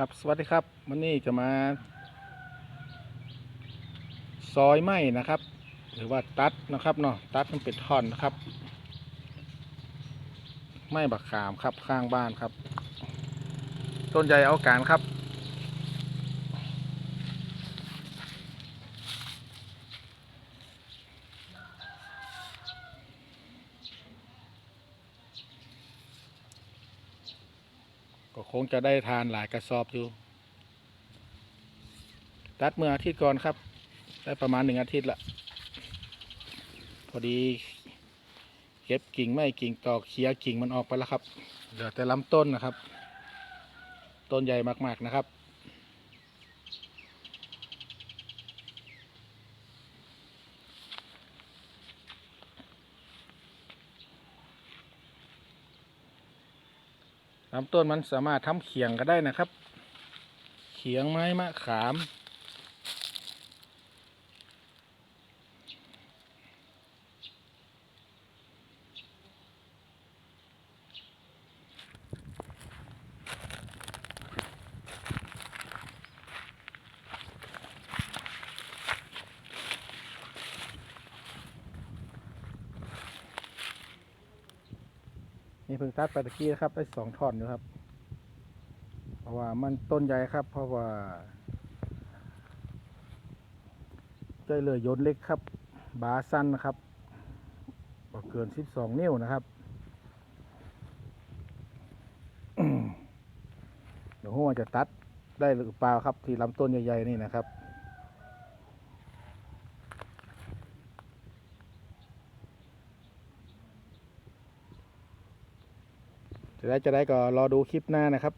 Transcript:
ครับสวัสดีครับวันนี้จะมาซอยไม้นะครับ หรือว่าตัดนะครับเนาะตัดมันเป็นท่อนนะครับ ไม้บักขามครับข้างบ้านครับ ต้นใหญ่เอาการครับ ก็คงจะได้ทานหลายกระสอบอยู่ ตัดเมื่ออาทิตย์ก่อนครับ ได้ประมาณหนึ่งอาทิตย์ละพอดีเก็บกิ่งไม้กิ่งตอกเคียกิ่งมันออกไปแล้วครับ เหลือแต่ลำต้นนะครับ ต้นใหญ่มากๆนะครับ ลำต้นมันสามารถทำเขียงก็ได้นะครับ เขียงไม้มะขาม นี่เพิ่งตัดไปตะกี้นะครับ ได้สองท่อนอยู่ครับ เพราะว่ามันต้นใหญ่ครับ เพราะว่าใจเลือยนเล็กครับ บาสั้นนะครับบ่เกินสิบสองนิ้วนะครับเดี๋ยวหัวจะตัดได้หรือเปล่าครับ ที่ลำต้นใหญ่ๆนี่นะครับ จะได้จะได้ก็รอดูคลิปหน้านะครับ